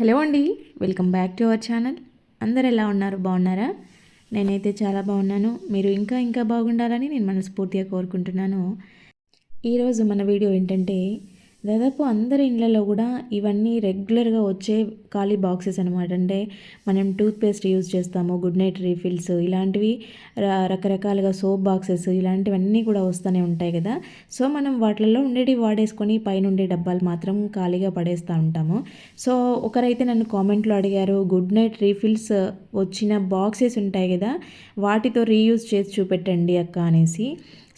Hello అండి welcome back to our channel. అందరు ఎలా ఉన్నారు? బాగున్నారా? నేనైతే చాలా బాగున్నాను. మీరు ఇంకా ఇంకా బాగుండాలని నేను మనస్ఫూర్తిగా కోరుకుంటున్నాను. ఈరోజు మన వీడియో ఏంటంటే దాదాపు అందరి ఇళ్ళలో కూడా ఇవన్నీ రెగ్యులర్గా వచ్చే ఖాళీ బాక్సెస్ అనమాట అంటే మనం టూత్పేస్ట్ యూజ్ చేస్తాము గుడ్ నైట్ రీఫిల్స్ ఇలాంటివి రకరకాలుగా సోప్ బాక్సెస్ ఇలాంటివన్నీ కూడా వస్తూనే ఉంటాయి కదా. సో మనం వాటిల్లో ఉండేవి వాడేసుకొని పైన ఉండే డబ్బాలు మాత్రం ఖాళీగా పడేస్తూ ఉంటాము. సో ఒకరైతే నన్ను కామెంట్లో అడిగారు గుడ్ నైట్ రీఫిల్స్ వచ్చిన బాక్సెస్ ఉంటాయి కదా వాటితో రీయూజ్ చేసి చూపెట్టండి అక్క అనేసి.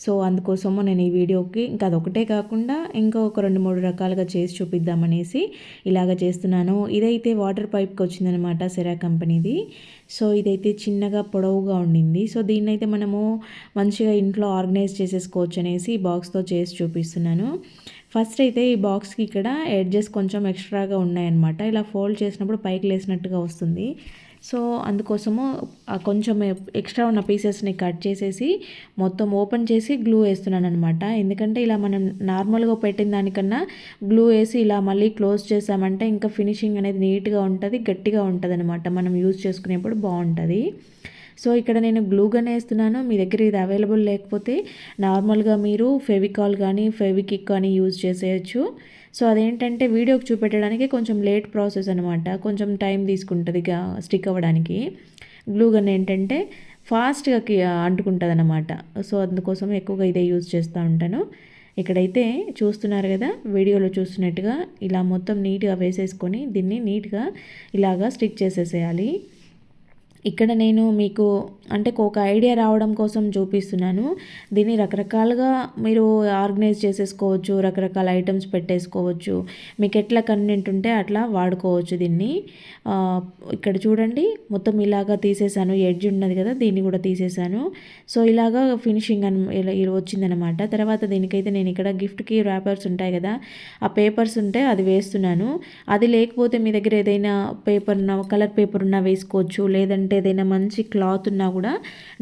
సో అందుకోసము నేను ఈ వీడియోకి ఇంకా అదొకటే కాకుండా ఇంకా ఒక రెండు మూడు రకాలుగా చేసి చూపిద్దామనేసి ఇలాగ చేస్తున్నాను. ఇదైతే వాటర్ పైప్కి వచ్చిందనమాట సెరా కంపెనీది. సో ఇదైతే చిన్నగా పొడవుగా ఉండింది. సో దీన్ని అయితే మనము మంచిగా ఇంట్లో ఆర్గనైజ్ చేసేసుకోవచ్చు అనేసి బాక్స్తో చేసి చూపిస్తున్నాను. ఫస్ట్ అయితే ఈ బాక్స్కి ఇక్కడ ఎడ్జెస్ కొంచెం ఎక్స్ట్రాగా ఉన్నాయన్నమాట. ఇలా ఫోల్డ్ చేసినప్పుడు పైకి లేసినట్టుగా వస్తుంది. సో అందుకోసము కొంచెం ఎక్స్ట్రా ఉన్న పీసెస్ని కట్ చేసేసి మొత్తం ఓపెన్ చేసి గ్లూ వేస్తున్నాను అనమాట ఎందుకంటే ఇలా మనం నార్మల్గా పెట్టిన దానికన్నా గ్లూ వేసి ఇలా మళ్ళీ క్లోజ్ చేసామంటే ఇంకా ఫినిషింగ్ అనేది నీట్గా ఉంటుంది గట్టిగా ఉంటుంది అనమాట మనం యూజ్ చేసుకునేప్పుడు బాగుంటుంది. సో ఇక్కడ నేను గ్లూగానే వేస్తున్నాను. మీ దగ్గర ఇది అవైలబుల్ లేకపోతే నార్మల్గా మీరు ఫెవికాల్ కానీ ఫెవికిక్ కానీ యూజ్ చేసేయచ్చు. సో అదేంటంటే వీడియోకి చూపెట్టడానికి కొంచెం లేట్ ప్రాసెస్ అనమాట కొంచెం టైం తీసుకుంటుంది స్టిక్ అవ్వడానికి. గ్లూ గన్ ఏంటంటే ఫాస్ట్గా అంటుకుంటుంది అనమాట సో అందుకోసం ఎక్కువగా ఇదే యూజ్ చేస్తూ ఉంటాను. ఇక్కడైతే చూస్తున్నారు కదా వీడియోలో చూస్తున్నట్టుగా ఇలా మొత్తం నీట్గా వేసేసుకొని దీన్ని నీట్గా ఇలాగా స్టిక్ చేసేసేయాలి. ఇక్కడ నేను మీకు అంటే ఒక ఐడియా రావడం కోసం చూపిస్తున్నాను. దీన్ని రకరకాలుగా మీరు ఆర్గనైజ్ చేసేసుకోవచ్చు రకరకాల ఐటమ్స్ పెట్టేసుకోవచ్చు. మీకు ఎట్లా కన్వీనెంట్ ఉంటే అట్లా వాడుకోవచ్చు దీన్ని. ఇక్కడ చూడండి మొత్తం ఇలాగా తీసేసాను. ఎడ్జ్ ఉన్నది కదా దీన్ని కూడా తీసేసాను. సో ఇలాగా ఫినిషింగ్ అని ఇలా వచ్చిందనమాట తర్వాత దీనికైతే నేను ఇక్కడ గిఫ్ట్కి ర్యాపర్స్ ఉంటాయి కదా ఆ పేపర్స్ ఉంటే అది వేస్తున్నాను. అది లేకపోతే మీ దగ్గర ఏదైనా పేపర్ ఉన్న కలర్ పేపర్ ఉన్నా వేసుకోవచ్చు. లేదంటే లేదంటే ఏదైనా మంచి క్లాత్ ఉన్నా కూడా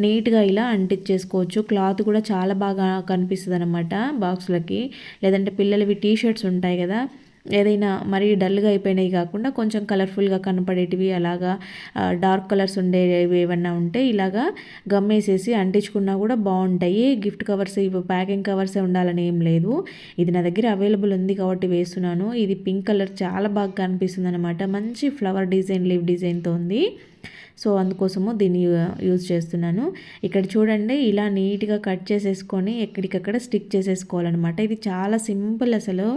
నీట్గా ఇలా అంటించేసుకోవచ్చు. క్లాత్ కూడా చాలా బాగా కనిపిస్తుంది అనమాట బాక్స్లకి. లేదంటే పిల్లలవి టీ షర్ట్స్ ఉంటాయి కదా ఏదైనా మరీ డల్గా అయిపోయినాయి కాకుండా కొంచెం కలర్ఫుల్గా కనపడేటివి అలాగా డార్క్ కలర్స్ ఉండేవి ఏమన్నా ఉంటే ఇలాగా గమ్మేసేసి అంటించుకున్నా కూడా బాగుంటాయి. గిఫ్ట్ కవర్స్ ఇవి ప్యాకింగ్ కవర్సే ఉండాలని ఏం లేదు. ఇది నా దగ్గర అవైలబుల్ ఉంది కాబట్టి వేస్తున్నాను. ఇది పింక్ కలర్ చాలా బాగా కనిపిస్తుంది అనమాట మంచి ఫ్లవర్ డిజైన్ లీవ్ డిజైన్తో ఉంది. సో అందుకోసము దీన్ని యూజ్ చేస్తున్నాను. ఇక్కడ చూడండి ఇలా నీట్గా కట్ చేసేసుకొని ఎక్కడికక్కడ స్టిక్ చేసేసుకోవాలన్నమాట. ఇది చాలా సింపుల్ అసలు.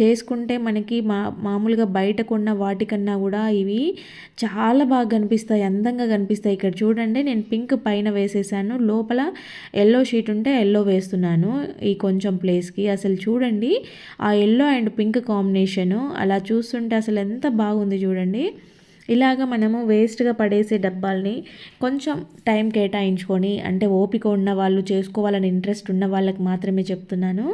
చేసుకుంటే మనకి మా మామూలుగా బయట కొన్న వాటికన్నా కూడా ఇవి చాలా బాగా కనిపిస్తాయి అందంగా కనిపిస్తాయి. ఇక్కడ చూడండి నేను పింక్ పైన వేసేసాను. లోపల ఎల్లో షీట్ ఉంటే ఎల్లో వేస్తున్నాను ఈ కొంచెం ప్లేస్కి. అసలు చూడండి ఆ ఎల్లో అండ్ పింక్ కాంబినేషను అలా చూస్తుంటే అసలు ఎంత బాగుంది చూడండి. ఇలాగ మనము వేస్ట్గా పడేసే డబ్బాల్ని కొంచెం టైం కేటాయించుకొని అంటే ఓపిక ఉన్న వాళ్ళు చేసుకోవాలని ఇంట్రెస్ట్ ఉన్న వాళ్ళకి మాత్రమే చెప్తున్నాను.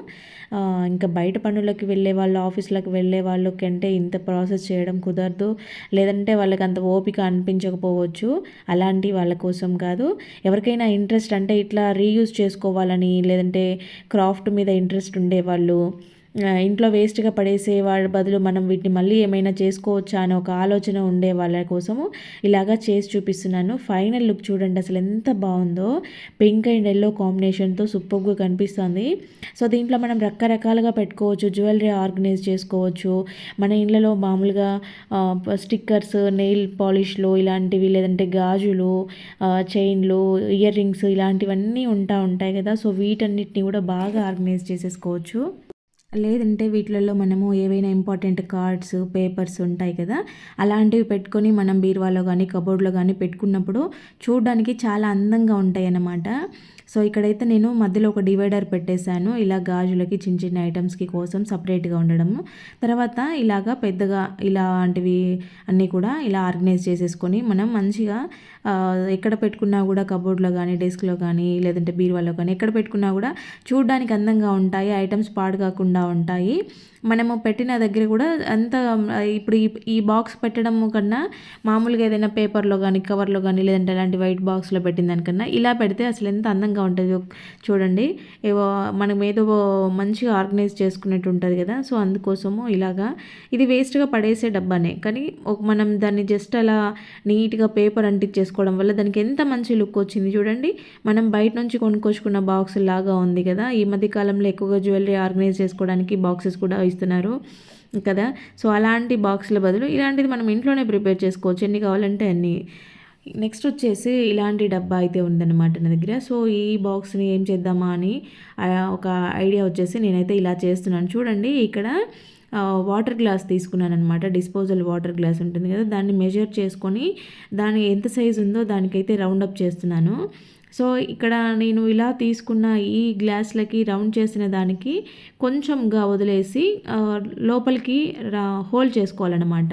ఇంకా బయట పనులకి వెళ్ళే వాళ్ళు ఆఫీస్లకు వెళ్ళే వాళ్ళకి అంటే ఇంత ప్రాసెస్ చేయడం కుదరదు. లేదంటే వాళ్ళకి అంత ఓపిక అనిపించకపోవచ్చు. అలాంటి వాళ్ళ కోసం కాదు. ఎవరికైనా ఇంట్రెస్ట్ అంటే ఇట్లా రీయూజ్ చేసుకోవాలని లేదంటే క్రాఫ్ట్ మీద ఇంట్రెస్ట్ ఉండేవాళ్ళు ఇంట్లో వేస్ట్గా పడేసే వాళ్ళ బదులు మనం వీటిని మళ్ళీ ఏమైనా చేసుకోవచ్చా అని ఒక ఆలోచన ఉండే వాళ్ళ కోసము ఇలాగా చేసి చూపిస్తున్నాను. ఫైనల్ లుక్ చూడండి అసలు ఎంత బాగుందో. పింక్ అండ్ ఎల్లో కాంబినేషన్తో సూపర్గా కనిపిస్తుంది. సో దీంట్లో మనం రకరకాలుగా పెట్టుకోవచ్చు జ్యువెలరీ ఆర్గనైజ్ చేసుకోవచ్చు. మన ఇళ్ళలో మామూలుగా స్టిక్కర్స్ నెయిల్ పాలిష్లు ఇలాంటివి లేదంటే గాజులు చైన్లు ఇయర్ రింగ్స్ ఇలాంటివన్నీ ఉంటా ఉంటాయి కదా. సో వీటన్నిటిని కూడా బాగా ఆర్గనైజ్ చేసేసుకోవచ్చు. లేదంటే వీటిలలో మనము ఏవైనా ఇంపార్టెంట్ కార్డ్స్ పేపర్స్ ఉంటాయి కదా అలాంటివి పెట్టుకొని మనం బీరువాలో కానీ కబోర్డ్లో కానీ పెట్టుకున్నప్పుడు చూడడానికి చాలా అందంగా ఉంటాయి అన్నమాట సో ఇక్కడైతే నేను మధ్యలో ఒక డివైడర్ పెట్టేశాను. ఇలా గాజులకి చిన్న చిన్న ఐటమ్స్కి కోసం సపరేట్గా ఉండడము. తర్వాత ఇలాగా పెద్దగా ఇలాంటివి అన్నీ కూడా ఇలా ఆర్గనైజ్ చేసేసుకొని మనం మంచిగా ఎక్కడ పెట్టుకున్నా కూడా కబోర్డ్లో కానీ డెస్క్లో కానీ లేదంటే బీరువాలో కానీ ఎక్కడ పెట్టుకున్నా కూడా చూడడానికి అందంగా ఉంటాయి. ఐటమ్స్ పాడు కాకుండా ఉంటాయి. మనము పెట్టిన దగ్గర కూడా అంత ఇప్పుడు ఈ ఈ బాక్స్ పెట్టడం కన్నా మామూలుగా ఏదైనా పేపర్లో కానీ కవర్లో కానీ లేదంటే అలాంటి వైట్ బాక్స్లో పెట్టిన దానికన్నా ఇలా పెడితే అసలు ఎంత అందంగా ఉంటుంది. చూడండి. ఏవో మనం ఏదో మంచిగా ఆర్గనైజ్ చేసుకున్నట్టు ఉంటుంది కదా. సో అందుకోసము ఇలాగా ఇది వేస్ట్గా పడేసే డబ్బానే. కానీ ఒక మనం దాన్ని జస్ట్ అలా నీట్గా పేపర్ అంటించేసుకోవడం వల్ల దానికి ఎంత మంచి లుక్ వచ్చింది చూడండి. మనం బయట నుంచి కొనుక్కొచ్చుకున్న బాక్స్ లాగా ఉంది కదా. ఈ మధ్య కాలంలో ఎక్కువగా జ్యువెలరీ ఆర్గనైజ్ చేసుకోవడానికి బాక్సెస్ కూడా ఇస్తున్నారు కదా. సో అలాంటి బాక్సుల బదులు ఇలాంటిది మనం ఇంట్లోనే ప్రిపేర్ చేసుకోవచ్చు. ఎన్ని కావాలంటే అన్ని. నెక్స్ట్ వచ్చేసి ఇలాంటి డబ్బా అయితే ఉందన్నమాట నా దగ్గర. సో ఈ బాక్స్ని ఏం చేద్దామా అని ఒక ఐడియా వచ్చేసి నేనైతే ఇలా చేస్తున్నాను. చూడండి ఇక్కడ వాటర్ గ్లాస్ తీసుకున్నాను అనమాట డిస్పోజల్ వాటర్ గ్లాస్ ఉంటుంది కదా దాన్ని మెజర్ చేసుకొని దాని ఎంత సైజు ఉందో దానికైతే రౌండ్ అప్ చేస్తున్నాను. సో ఇక్కడ నేను ఇలా తీసుకున్న ఈ గ్లాస్లకి రౌండ్ చేసిన దానికి కొంచెంగా వదిలేసి లోపలికి హోల్ చేసుకోవాలన్నమాట.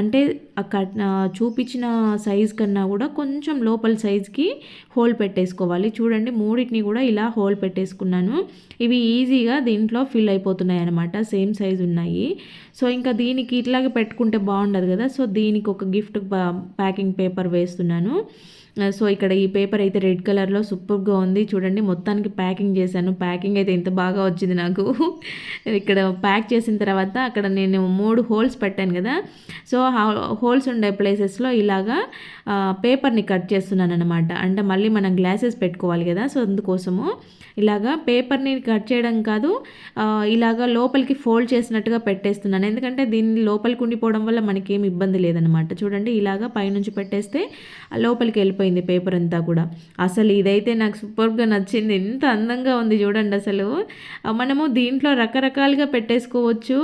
అంటే అక్కడ చూపించిన సైజ్ కన్నా కూడా కొంచెం లోపల సైజ్కి హోల్ పెట్టేసుకోవాలి. చూడండి మూడింటిని కూడా ఇలా హోల్ పెట్టేసుకున్నాను. ఇవి ఈజీగా దీంట్లో ఫిల్ అయిపోతున్నాయి అనమాట సేమ్ సైజ్ ఉన్నాయి. సో ఇంకా దీనికి ఇట్లాగే పెట్టుకుంటే బాగుండదు కదా. సో దీనికి ఒక గిఫ్ట్ ప్యాకింగ్ పేపర్ వేస్తున్నాను. Uh, సో ఇక్కడ ఈ పేపర్ అయితే రెడ్ కలర్లో సూపర్గా ఉంది. చూడండి మొత్తానికి ప్యాకింగ్ చేశాను. ప్యాకింగ్ అయితే ఇంత బాగా వచ్చింది నాకు. ఇక్కడ ప్యాక్ చేసిన తర్వాత అక్కడ నేను మూడు హోల్స్ పెట్టాను కదా. సో హోల్స్ ఉండే ప్లేసెస్లో ఇలాగా పేపర్ని కట్ చేస్తున్నాను అనమాట అంటే మళ్ళీ మనం గ్లాసెస్ పెట్టుకోవాలి కదా. సో అందుకోసము ఇలాగా పేపర్ని కట్ చేయడం కాదు ఇలాగా లోపలికి ఫోల్డ్ చేసినట్టుగా పెట్టేస్తున్నాను. ఎందుకంటే దీన్ని లోపలికి ఉండిపోవడం వల్ల మనకి ఏమి ఇబ్బంది లేదనమాట చూడండి ఇలాగా పైనుంచి పెట్టేస్తే లోపలికి వెళ్ళిపోయింది. పేపర్ అంతా కూడా. అసలు ఇదైతే నాకు సూపర్గా నచ్చింది. ఎంత అందంగా ఉంది చూడండి అసలు. మనము దీంట్లో రకరకాలుగా పెట్టేసుకోవచ్చు.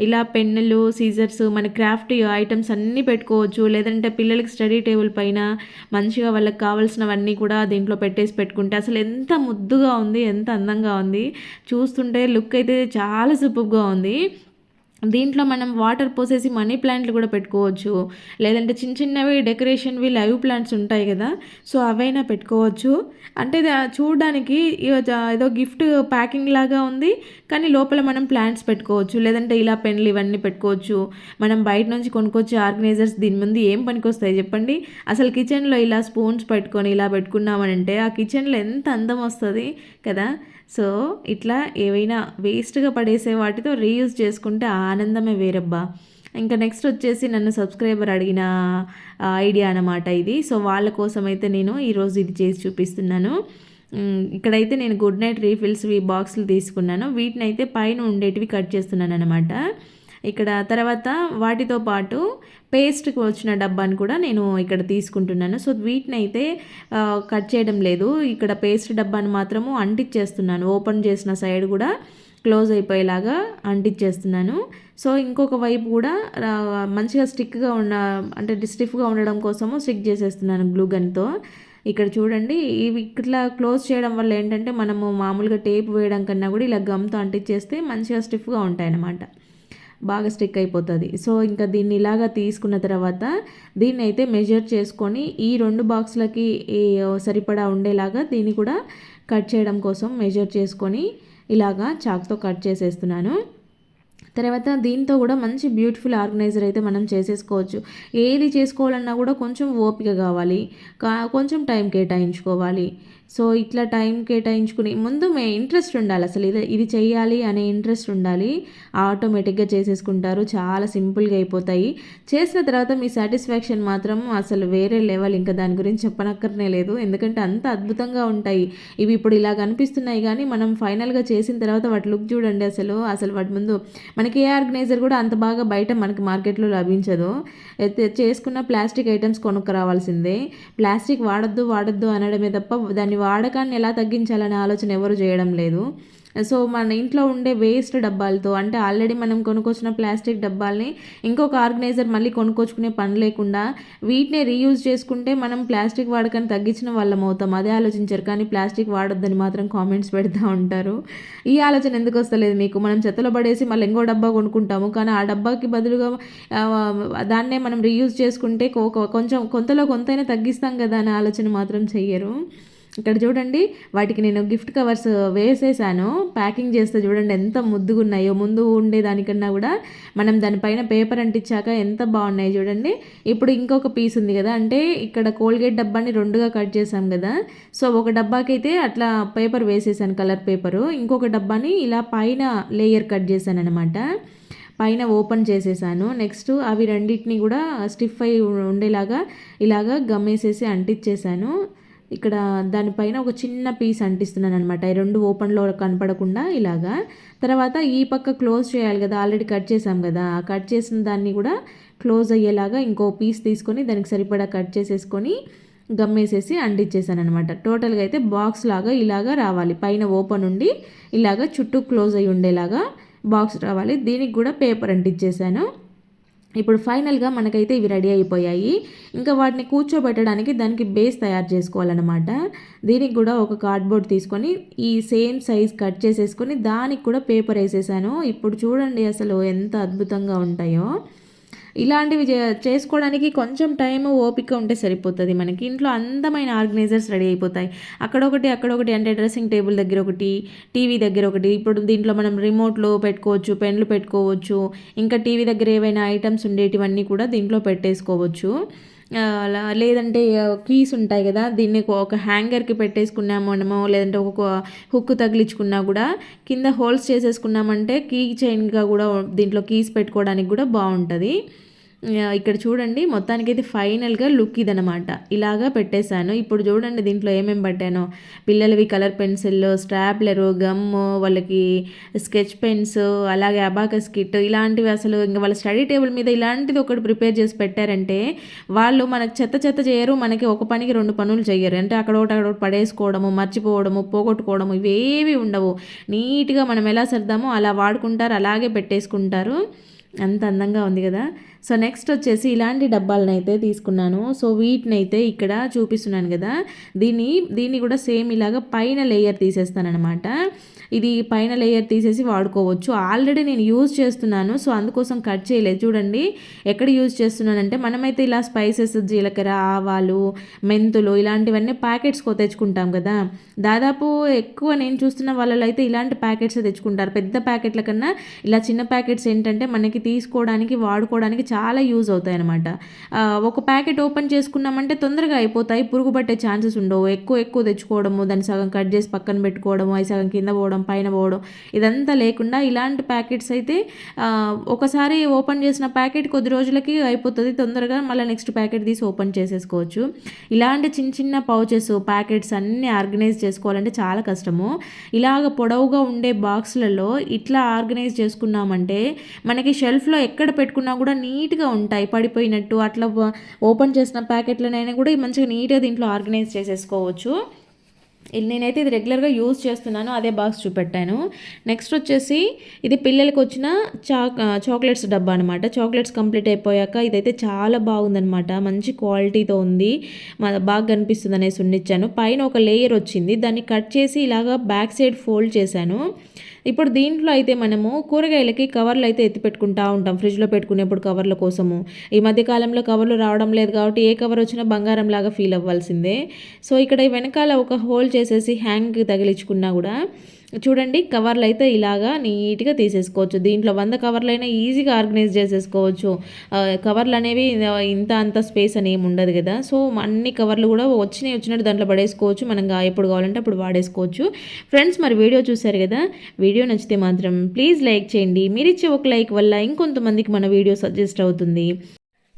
ఇలా పెన్నులు సీజర్స్ మన క్రాఫ్ట్ ఐటమ్స్ అన్నీ పెట్టుకోవచ్చు. లేదంటే పిల్లలకి స్టడీ టేబుల్ పైన మంచిగా వాళ్ళకి కావాల్సినవన్నీ కూడా దీంట్లో పెట్టేసి పెట్టుకుంటే అసలు ఎంత ముద్దుగా ఉంది ఉంది ఎంత అందంగా ఉంది. చూస్తుంటే లుక్ అయితే చాలా సూపర్గా ఉంది. దీంట్లో మనం వాటర్ పోసేసి మనీ ప్లాంట్లు కూడా పెట్టుకోవచ్చు. లేదంటే చిన్న చిన్నవి డెకరేషన్వి లైవ్ ప్లాంట్స్ ఉంటాయి కదా సో అవైనా పెట్టుకోవచ్చు. అంటే చూడడానికి ఏదో గిఫ్ట్ ప్యాకింగ్ లాగా ఉంది కానీ లోపల మనం ప్లాంట్స్ పెట్టుకోవచ్చు. లేదంటే ఇలా పెన్లు ఇవన్నీ పెట్టుకోవచ్చు. మనం బయట నుంచి కొనుక్కొచ్చే ఆర్గనైజర్స్ దీని ముందు ఏం పనికొస్తాయి చెప్పండి? అసలు కిచెన్లో ఇలా స్పూన్స్ పెట్టుకొని ఇలా పెట్టుకున్నామనంటే ఆ కిచెన్లో ఎంత అందం వస్తుంది కదా? సో ఇట్లా ఏవైనా వేస్ట్గా పడేసే వాటితో రీయూజ్ చేసుకుంటే ఆనందమే వేరబ్బా. ఇంకా నెక్స్ట్ వచ్చేసి నన్ను సబ్స్క్రైబర్ అడిగిన ఐడియా అనమాట ఇది. సో వాళ్ళ కోసం అయితే నేను ఈరోజు ఇది చేసి చూపిస్తున్నాను. ఇక్కడైతే నేను గుడ్ నైట్ రీఫిల్స్ ఈ బాక్సులు తీసుకున్నాను. వీటిని అయితే పైన ఉండేటివి కట్ చేస్తున్నాను అనమాట ఇక్కడ తర్వాత వాటితో పాటు పేస్ట్కి వచ్చిన డబ్బాని కూడా నేను ఇక్కడ తీసుకుంటున్నాను. సో వీటిని అయితే కట్ చేయడం లేదు. ఇక్కడ పేస్ట్ డబ్బాని మాత్రము అంటిచ్చేస్తున్నాను. ఓపెన్ చేసిన సైడ్ కూడా క్లోజ్ అయిపోయేలాగా అంటించేస్తున్నాను సో ఇంకొక వైపు కూడా మంచిగా స్టిక్గా ఉన్న అంటే స్టిఫ్గా ఉండడం కోసము స్టిక్ చేసేస్తున్నాను గ్లూ గన్తో ఇక్కడ చూడండి ఇవి ఇట్లా క్లోజ్ చేయడం వల్ల ఏంటంటే మనము మామూలుగా టేప్ వేయడం కన్నా కూడా ఇలా గమ్తో అంటించేస్తే మంచిగా స్టిఫ్గా ఉంటాయి అన్నమాట బాగా స్టిక్ అయిపోతుంది. సో ఇంకా దీన్ని ఇలాగా తీసుకున్న తర్వాత దీన్ని అయితే మెజర్ చేసుకొని ఈ రెండు బాక్స్లకి సరిపడా ఉండేలాగా దీన్ని కూడా కట్ చేయడం కోసం మెజర్ చేసుకొని ఇలాగా చాక్తో కట్ చేసేస్తున్నాను. తర్వాత దీంతో కూడా మంచి బ్యూటిఫుల్ ఆర్గనైజర్ అయితే మనం చేసేసుకోవచ్చు. ఏది చేసుకోవాలన్నా కూడా కొంచెం ఓపిక కావాలి. కొంచెం టైం కేటాయించుకోవాలి. సో ఇట్లా టైం కేటాయించుకుని ముందు మే ఇంట్రెస్ట్ ఉండాలి అసలు. ఇది ఇది చేయాలి అనే ఇంట్రెస్ట్ ఉండాలి. ఆటోమేటిక్గా చేసేసుకుంటారు. చాలా సింపుల్గా అయిపోతాయి. చేసిన తర్వాత మీ సాటిస్ఫాక్షన్ మాత్రం అసలు వేరే లెవెల్. ఇంకా దాని గురించి చెప్పనక్కర్నే లేదు. ఎందుకంటే అంత అద్భుతంగా ఉంటాయి. ఇవి ఇప్పుడు ఇలా కనిపిస్తున్నాయి కానీ మనం ఫైనల్గా చేసిన తర్వాత వాటి లుక్ చూడండి అసలు. అసలు వాటి ముందు మనకి ఏ ఆర్గనైజర్ కూడా అంత బాగా బయట మనకి మార్కెట్లో లభించదు. చేసుకున్న ప్లాస్టిక్ ఐటమ్స్ కొనుక్కు రావాల్సిందే ప్లాస్టిక్ వాడద్దు వాడద్దు అనడమే తప్ప దాన్ని వాడకాన్ని ఎలా తగ్గించాలనే ఆలోచన ఎవరు చేయడం లేదు. సో మన ఇంట్లో ఉండే వేస్ట్ డబ్బాలతో అంటే ఆల్రెడీ మనం కొనుక్కొచ్చిన ప్లాస్టిక్ డబ్బాల్ని ఇంకొక ఆర్గనైజర్ మళ్ళీ కొనుక్కొచ్చుకునే పని లేకుండా వీటినే రీయూజ్ చేసుకుంటే మనం ప్లాస్టిక్ వాడకాన్ని తగ్గించిన వాళ్ళం అవుతాం. అదే ఆలోచించారు. కానీ ప్లాస్టిక్ వాడొద్దని మాత్రం కామెంట్స్ పెడతా ఉంటారు. ఈ ఆలోచన ఎందుకు వస్తలేదు మీకు? మనం చెత్తలో పడేసి మళ్ళీ ఇంకో డబ్బా కొనుక్కుంటాము. కానీ ఆ డబ్బాకి బదులుగా దాన్నే మనం రీయూజ్ చేసుకుంటే కొంచెం కొంతలో కొంతైనా తగ్గిస్తాం కదా అనే ఆలోచన మాత్రం చెయ్యరు. ఇక్కడ చూడండి వాటికి నేను గిఫ్ట్ కవర్స్ వేసేసాను. ప్యాకింగ్ చేస్తే చూడండి ఎంత ముద్దుగా ఉన్నాయో ముందు ఉండే దానికన్నా కూడా మనం దానిపైన పేపర్ అంటించాక ఎంత బాగున్నాయి చూడండి. ఇప్పుడు ఇంకొక పీస్ ఉంది కదా అంటే ఇక్కడ కోల్గేట్ డబ్బాని రెండుగా కట్ చేసాం కదా. సో ఒక డబ్బాకైతే అట్లా పేపర్ వేసేసాను కలర్ పేపరు. ఇంకొక డబ్బాని ఇలా పైన లేయర్ కట్ చేశాను అనమాట పైన ఓపెన్ చేసేసాను. నెక్స్ట్ అవి రెండింటిని కూడా స్టిఫ్ అయి ఉండేలాగా ఇలాగా గమ్మేసేసి అంటించేసాను. ఇక్కడ దానిపైన ఒక చిన్న పీస్ అంటిస్తున్నాను అనమాట ఈ రెండు ఓపెన్లో కనపడకుండా ఇలాగా. తర్వాత ఈ పక్క క్లోజ్ చేయాలి కదా ఆల్రెడీ కట్ చేసాం కదా. ఆ కట్ చేసిన దాన్ని కూడా క్లోజ్ అయ్యేలాగా ఇంకో పీస్ తీసుకొని దానికి సరిపడా కట్ చేసేసుకొని గమ్మేసేసి అంటించేసాను అనమాట టోటల్గా అయితే బాక్స్ లాగా ఇలాగా రావాలి. పైన ఓపెన్ ఉండి ఇలాగా చుట్టూ క్లోజ్ అయ్యి ఉండేలాగా బాక్స్ రావాలి. దీనికి కూడా పేపర్ అంటించేసాను ఇప్పుడు ఫైనల్గా మనకైతే ఇవి రెడీ అయిపోయాయి. ఇంకా వాటిని కూర్చోబెట్టడానికి దానికి బేస్ తయారు చేసుకోవాలన్నమాట. దీనికి కూడా ఒక కార్డ్బోర్డ్ తీసుకొని ఈ సేమ్ సైజ్ కట్ చేసేసుకొని దానికి కూడా పేపర్ వేసేసాను. ఇప్పుడు చూడండి అసలు ఎంత అద్భుతంగా ఉంటాయో. ఇలాంటివి చేసుకోవడానికి కొంచెం టైం ఓపిక ఉంటే సరిపోతుంది మనకి. ఇంట్లో అందమైన ఆర్గనైజర్స్ రెడీ అయిపోతాయి. అక్కడొకటి అక్కడొకటి అంటే డ్రెస్సింగ్ టేబుల్ దగ్గర ఒకటి టీవీ దగ్గర ఒకటి. ఇప్పుడు దీంట్లో మనం రిమోట్లో పెట్టుకోవచ్చు పెన్లు పెట్టుకోవచ్చు. ఇంకా టీవీ దగ్గర ఏవైనా ఐటమ్స్ ఉండేటివన్నీ కూడా దీంట్లో పెట్టేసుకోవచ్చు. లేదంటే కీస్ ఉంటాయి కదా దీన్ని ఒక హ్యాంగర్కి పెట్టేసుకున్నాము మనము లేదంటే ఒక హుక్ తగిలించుకున్నా కూడా కింద హోల్స్ చేసేసుకున్నామంటే కీ చైన్గా కూడా దీంట్లో కీస్ పెట్టుకోవడానికి కూడా బాగుంటుంది. ఇక్కడ చూడండి మొత్తానికైతే ఫైనల్గా లుక్ ఇదనమాట. ఇలాగా పెట్టేశాను. ఇప్పుడు చూడండి దీంట్లో ఏమేమి పట్టానో. పిల్లలవి కలర్ పెన్సిల్ స్ట్రాప్లరు గమ్ము వాళ్ళకి స్కెచ్ పెన్స్ అలాగే అబాకస్ కిట్ ఇలాంటివి అసలు ఇంకా వాళ్ళ స్టడీ టేబుల్ మీద ఇలాంటిది ఒకటి ప్రిపేర్ చేసి పెట్టారంటే వాళ్ళు మనకు చెత్త చెత్త చేయరు మనకి ఒక పనికి రెండు పనులు చేయరు అంటే అక్కడ ఒకటి అక్కడ పడేసుకోవడము మర్చిపోవడము పోగొట్టుకోవడము ఇవేవి ఉండవు. నీట్గా మనం ఎలా సర్దామో అలా వాడుకుంటారు అలాగే పెట్టేసుకుంటారు. అంత అందంగా ఉంది కదా. సో నెక్స్ట్ వచ్చేసి ఇలాంటి డబ్బాలను అయితే తీసుకున్నాను. సో వీటిని అయితే ఇక్కడ చూపిస్తున్నాను కదా. దీన్ని దీన్ని కూడా సేమ్ ఇలాగ పైన లేయర్ తీసేస్తానమాట ఇది పైన లేయర్ తీసేసి వాడుకోవచ్చు. ఆల్రెడీ నేను యూజ్ చేస్తున్నాను. సో అందుకోసం కట్ చేయలేదు. చూడండి ఎక్కడ యూజ్ చేస్తున్నానంటే మనమైతే ఇలా స్పైసెస్ జీలకర్ర ఆవాలు మెంతులు ఇలాంటివన్నీ ప్యాకెట్స్ తెచ్చుకుంటాం కదా. దాదాపు ఎక్కువ నేను చూస్తున్న వాళ్ళలో అయితే ఇలాంటి ప్యాకెట్స్ తెచ్చుకుంటారు. పెద్ద ప్యాకెట్ల కన్నా ఇలా చిన్న ప్యాకెట్స్ ఏంటంటే మనకి తీసుకోవడానికి వాడుకోవడానికి చాలా యూజ్ అవుతాయి అనమాట ఒక ప్యాకెట్ ఓపెన్ చేసుకున్నామంటే తొందరగా అయిపోతాయి. పురుగు పట్టే ఛాన్సెస్ ఉండవు. ఎక్కువ ఎక్కువ తెచ్చుకోవడము దాన్ని సగం కట్ చేసి పక్కన పెట్టుకోవడము అవి సగం కింద పోవడం పైన పోవడం ఇదంతా లేకుండా ఇలాంటి ప్యాకెట్స్ అయితే ఒకసారి ఓపెన్ చేసిన ప్యాకెట్ కొద్ది రోజులకి అయిపోతుంది. తొందరగా మళ్ళీ నెక్స్ట్ ప్యాకెట్ తీసి ఓపెన్ చేసేసుకోవచ్చు. ఇలాంటి చిన్న చిన్న పౌచెస్ ప్యాకెట్స్ అన్నీ ఆర్గనైజ్ చేసుకోవాలంటే చాలా కష్టము. ఇలాగ పొడవుగా ఉండే బాక్స్లలో ఇట్లా ఆర్గనైజ్ చేసుకున్నామంటే మనకి షెల్ఫ్లో ఎక్కడ పెట్టుకున్నా కూడా నీ నీట్గా ఉంటాయి పడిపోయినట్టు అట్లా ఓపెన్ చేసిన ప్యాకెట్లనైనా కూడా మంచిగా నీట్గా దీంట్లో ఆర్గనైజ్ చేసేసుకోవచ్చు. నేనైతే ఇది రెగ్యులర్గా యూజ్ చేస్తున్నాను అదే బాక్స్ చూపెట్టాను. నెక్స్ట్ వచ్చేసి ఇది పిల్లలకి వచ్చిన చాక్ చాక్లెట్స్ డబ్బా అనమాట చాక్లెట్స్ కంప్లీట్ అయిపోయాక ఇదైతే చాలా బాగుందనమాట మంచి క్వాలిటీతో ఉంది. బాగా కనిపిస్తుంది అనేసి ఉండిచ్చాను. పైన ఒక లేయర్ వచ్చింది. దాన్ని కట్ చేసి ఇలాగా బ్యాక్ సైడ్ ఫోల్డ్ చేశాను. ఇప్పుడు దీంట్లో అయితే మనము కూరగాయలకి కవర్లు అయితే ఎత్తి పెట్టుకుంటా ఉంటాం. ఫ్రిడ్జ్లో పెట్టుకునేప్పుడు కవర్ల కోసము. ఈ మధ్య కాలంలో కవర్లు రావడం లేదు కాబట్టి ఏ కవర్ వచ్చినా బంగారం లాగా ఫీల్ అవ్వాల్సిందే. సో ఇక్కడ వెనకాల ఒక హోల్ చేసేసి హ్యాంగ్ తగిలించుకున్నా కూడా చూడండి కవర్లు అయితే ఇలాగా నీట్గా తీసేసుకోవచ్చు. దీంట్లో వంద కవర్లు అయినా ఈజీగా ఆర్గనైజ్ చేసేసుకోవచ్చు. కవర్లు అనేవి ఇంత అంత స్పేస్ అని ఏమి ఉండదు కదా. సో అన్ని కవర్లు కూడా వచ్చినాయి వచ్చినట్టు దాంట్లో పడేసుకోవచ్చు. మనం ఎప్పుడు కావాలంటే అప్పుడు వాడేసుకోవచ్చు. ఫ్రెండ్స్ మరి వీడియో చూశారు కదా? వీడియో నచ్చితే మాత్రం ప్లీజ్ లైక్ చేయండి. మీరు ఇచ్చే ఒక లైక్ వల్ల ఇంకొంతమందికి మన వీడియో సజెస్ట్ అవుతుంది.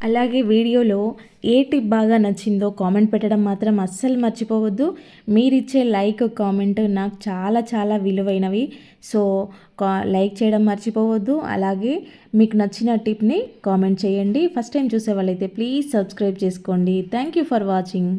అలాగే వీడియోలో ఏ టిప్ బాగా నచ్చిందో కామెంట్ పెట్టడం మాత్రం అస్సలు మర్చిపోవద్దు. మీరిచ్చే లైక్ కామెంట్ నాకు చాలా చాలా విలువైనవి. సో లైక్ చేయడం మర్చిపోవద్దు. అలాగే మీకు నచ్చిన టిప్ని కామెంట్ చేయండి. ఫస్ట్ టైం చూసే వాళ్ళైతే ప్లీజ్ సబ్స్క్రైబ్ చేసుకోండి. Thank you for watching.